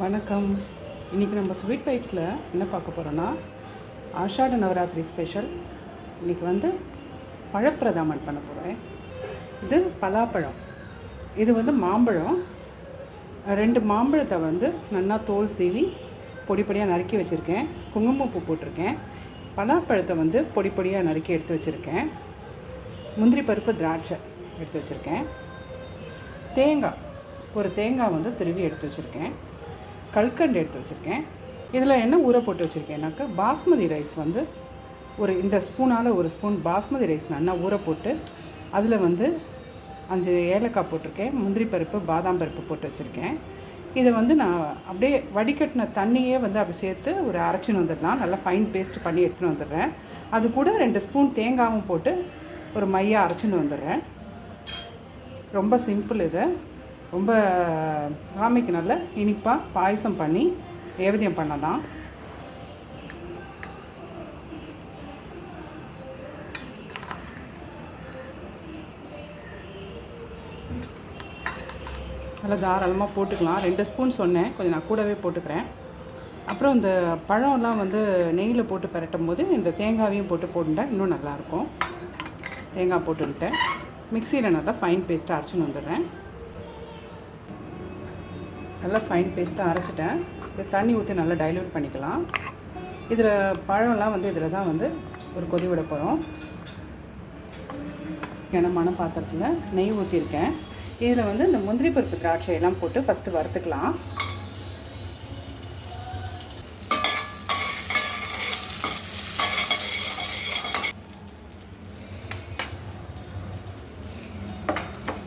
வணக்கம். இன்றைக்கி நம்ம ஸ்வீட் பைப்ஸில் என்ன பார்க்க போகிறோன்னா ஆஷாட நவராத்திரி ஸ்பெஷல் இன்றைக்கி வந்து பழப்பிரதாமன் பண்ண போகிறேன் இது பலாப்பழம். இது வந்து மாம்பழம். ரெண்டு மாம்பழத்தை வந்து நல்லா தோல் சீவி பொடி பொடியாக நறுக்கி வச்சுருக்கேன். குங்குமப்பூ போட்டிருக்கேன். பலாப்பழத்தை வந்து பொடி பொடியாக நறுக்கி எடுத்து வச்சுருக்கேன். முந்திரி பருப்பு திராட்சை எடுத்து வச்சுருக்கேன். தேங்காய். ஒரு தேங்காய் வந்து திருவி எடுத்து வச்சுருக்கேன். கல்கண்டு எடுத்து வச்சுருக்கேன். இதில் என்ன ஊற போட்டு வச்சுருக்கேன்னாக்கா பாஸ்மதி ரைஸ் வந்து ஒரு இந்த ஸ்பூனால் ஒரு ஸ்பூன் பாஸ்மதி ரைஸ் நல்லா ஊற போட்டு அதில் வந்து அஞ்சு ஏலக்காய் போட்டிருக்கேன் முந்திரி பருப்பு பாதாம் பருப்பு போட்டு வச்சுருக்கேன். இதை வந்து நான் அப்படியே வடிகட்டின தண்ணியே வந்து அப்படி சேர்த்து ஒரு அரைச்சின்னு வந்துடலாம். நல்லா ஃபைன் பேஸ்ட் பண்ணி எடுத்துன்னு வந்துடுறேன். அது கூட ரெண்டு ஸ்பூன் தேங்காயும் போட்டு ஒரு மையாக அரைச்சின்னு வந்துடுறேன். ரொம்ப சிம்பிள் இது. ரொம்ப சாமிக்கு நல்ல இனிப்பாக பாயசம் பண்ணி நேவேத்தியம் பண்ணலாம். நல்லா தாராளமாக போட்டுக்கலாம். ரெண்டு ஸ்பூன் சொன்னேன். கொஞ்சம் நான் கூடவே போட்டுக்கிறேன். அப்புறம் இந்த பழம்லாம் வந்து நெய்யில் போட்டு பரட்டும் போது இந்த தேங்காவையும் போட்டு போட்டுட்டேன் இன்னும் நல்லாயிருக்கும் தேங்காய் போட்டுக்கிட்டேன் மிக்சியில் நல்லா ஃபைன் பேஸ்ட்டாக அரைச்சின்னு வந்துடுறேன். நல்லா ஃபைன் பேஸ்ட்டாக அரைச்சிட்டேன். இது தண்ணி ஊற்றி நல்லா டைல்யூட் பண்ணிக்கலாம். இதில் பழம்லாம் வந்து இதில் தான் வந்து ஒரு கொதி விட போகிறோம் கனமான பாத்திரத்தில் நெய் ஊற்றிருக்கேன் இதில் வந்து இந்த முந்திரி பருப்பு திராட்சையெல்லாம் போட்டு ஃபஸ்ட்டு வறுத்துக்கலாம்.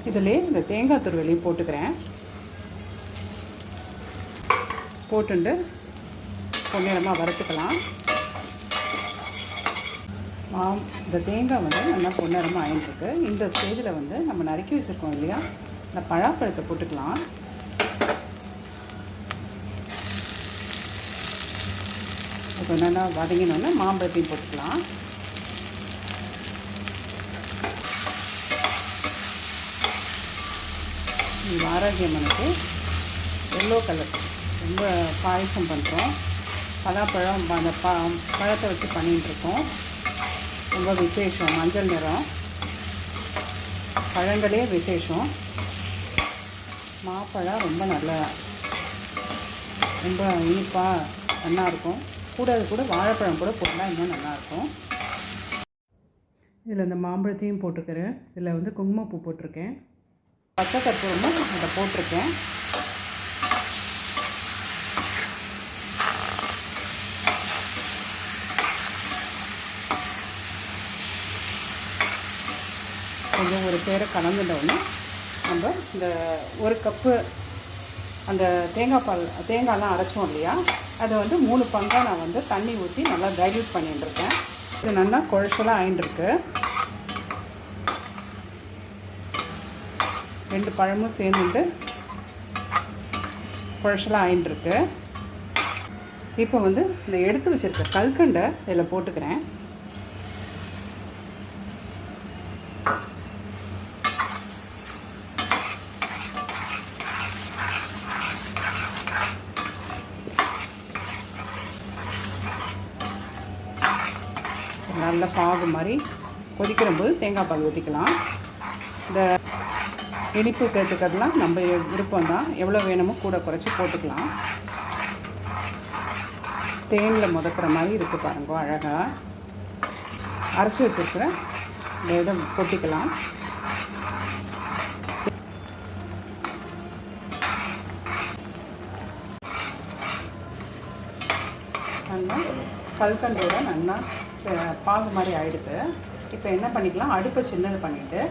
இதிலே இந்த தேங்காய் துருவலையும் போட்டுக்கிறேன். போட்டுண்டு பொன்னிறமாக வறுத்துக்கலாம். மாம் இந்த தேங்காய் வந்து நல்லா பொன்னிறமாக ஆயிட்டுருக்கு. இந்த ஸ்டேஜில் வந்து நம்ம நறுக்கி வச்சுருக்கோம் இல்லையா? இந்த பழாப்பழத்தை போட்டுக்கலாம். இப்போ என்னென்னா வதங்கினோடனே மாம்பழத்தையும் போட்டுக்கலாம். ஆரோக்கியம் ஆரோக்கியமனுக்கு எல்லோ கலர் ரொம்ப பாயசம் பண்ணுறோம் பலாப்பழம் அந்த ப பழத்தை வச்சு பண்ணிகிட்ருக்கோம் ரொம்ப விசேஷம். மஞ்சள் நிறம். பழங்களே விசேஷம். மாப்பழம் ரொம்ப நல்லா ரொம்ப இனிப்பாக நல்லாயிருக்கும் கூட அது கூட வாழைப்பழம் கூட போட்டால் இன்னும் நல்லாயிருக்கும் இதில் இந்த மாம்பழத்தையும் போட்டிருக்கிறேன் இதில் வந்து குங்குமப்பூ போட்டிருக்கேன். பச்சை கற்பூரமும் அதை போட்டிருக்கேன். கொஞ்சம் ஒரு பேரை கலந்துட்டோடனே நம்ம இந்த ஒரு கப்பு அந்த தேங்காய் பால் தேங்காய்லாம் அரைச்சோம் இல்லையா? அதை வந்து மூணு பங்காக நான் வந்து தண்ணி ஊற்றி நல்லா டைல்யூட் பண்ணிட்டுருக்கேன் இது நல்லா குழச்சலாக ஆயின்ட்டுருக்கு ரெண்டு பழமும் சேர்ந்துட்டு குழச்சலாக ஆயின்ட்டுருக்கு இப்போ வந்து இந்த எடுத்து வச்சுருக்க கல்கண்டை இதில் போட்டுக்கிறேன். நல்ல பாகு மாதிரி கொதிக்கிற போது தேங்காய் பால் ஊற்றிக்கலாம் இந்த இனிப்பு சேர்த்துக்கிறதுலாம் நம்ம விருப்பம் தான் எவ்வளோ வேணுமோ கூட குறைச்சி போட்டுக்கலாம். தேனில் முதக்கிற மாதிரி இருக்குது பாருங்க அழகாக அரைச்சி வச்சுருக்கிற இந்த இதை கொட்டிக்கலாம். நல்லா கல்கண்டோட நல்லா பாகு மாதிரி ஆகிடுது இப்போ என்ன பண்ணிக்கலாம்? அடுப்பை சின்னது பண்ணிவிட்டு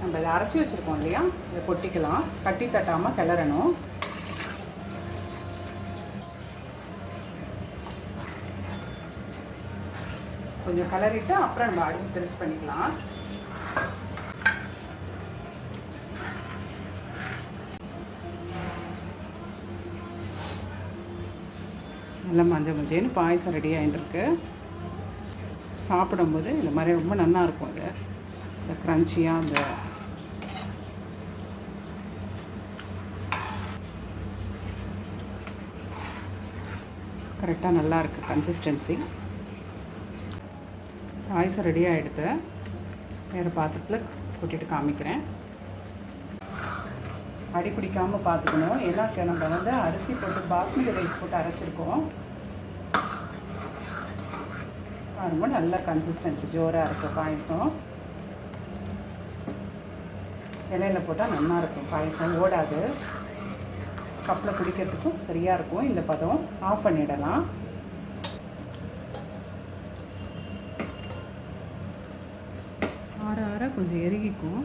நம்ம இதை அரைச்சி வச்சுருக்கோம் இல்லையா? இதை கொட்டிக்கலாம். கட்டி தட்டாமல் கிளறணும். கொஞ்சம் கலரிட்டு அப்புறம் நம்ம அடுப்பு பெருசு பண்ணிக்கலாம். நல்லா மஞ்சள் மஞ்சள்னு பாயசம் ரெடி ஆகிட்டுருக்கு சாப்பிடும்போது இந்த மாதிரி ரொம்ப நல்லா இருக்கும் அது. இந்த க்ரன்ச்சியாக அந்த கரெக்டாக நல்லா இருக்குது கன்சிஸ்டன்சி பாயசம் ரெடி ஆகிடுது வேறு பாத்திரத்தில் கொட்டிட்டு காமிக்கிறேன். அடி பிடிக்காமல் பார்த்துக்கணும் ஏன்னா நம்ம வந்து அரிசி போட்டு பாஸ்மதி ரைஸ் போட்டு அரைச்சிருக்கோம். ரொம்ப நல்ல கன்சிஸ்டன்சி ஜோராக இருக்கும் பாயசம். இலையில் போட்டால் நல்லா இருக்கும் பாயசம் ஓடாது. கப்பில் குடிக்கிறதுக்கும் சரியாக இருக்கும். இந்த பதம் ஆஃப் பண்ணிடலாம். ஆற ஆற கொஞ்சம் எருகிக்கும்.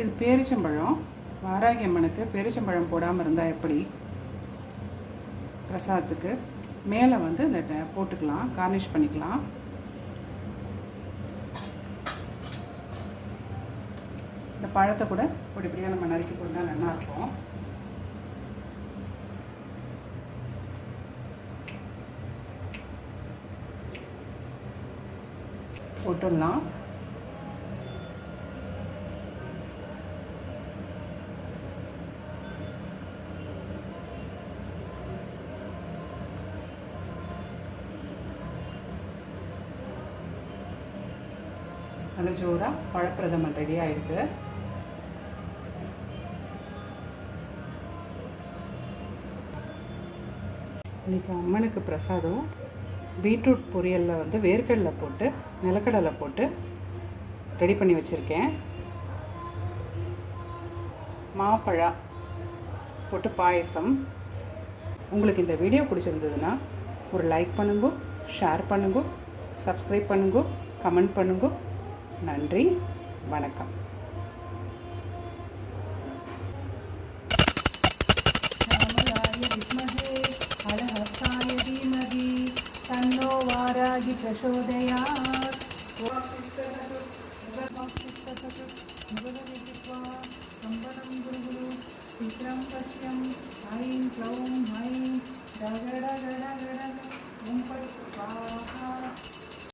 இது பேரிச்சம்பழம். வாராகி அம்மனுக்கு பேரிச்சம்பழம் போடாமல் இருந்தால் எப்படி? பிரசாதத்துக்கு. மேலே வந்து இந்த ட- போட்டுக்கலாம் கார்னிஷ் பண்ணிக்கலாம். இந்த பழத்தை கூட பொடி நம்ம நறுக்கி போட்டால் நல்லாயிருக்கும் போட்டுடலாம். நல்ல ஜோராக பழப்பிரதமன் ரெடி ஆயிருக்கு. இன்னைக்கு அம்மனுக்கு பிரசாதம். பீட்ரூட் பொரியலில் வந்து வேர்க்கடலை போட்டு நிலக்கடலை போட்டு ரெடி பண்ணி வச்சுருக்கேன். மாப்பழா போட்டு பாயசம். உங்களுக்கு இந்த வீடியோ பிடிச்சிருந்ததுன்னா ஒரு லைக் பண்ணுங்க ஷேர் பண்ணுங்க சப்ஸ்கிரைப் பண்ணுங்க கமெண்ட் பண்ணுங்க. நன்றி வணக்கம் ராமராய வித்மஹே ஹரஹஸ்தாய தீமஹி தன்னோ வாராகி பிரசோதயாத் शीघ्रं पश्यं ऐं क्लौं ऐं डगडगडगडग ॐ फट् स्वाहा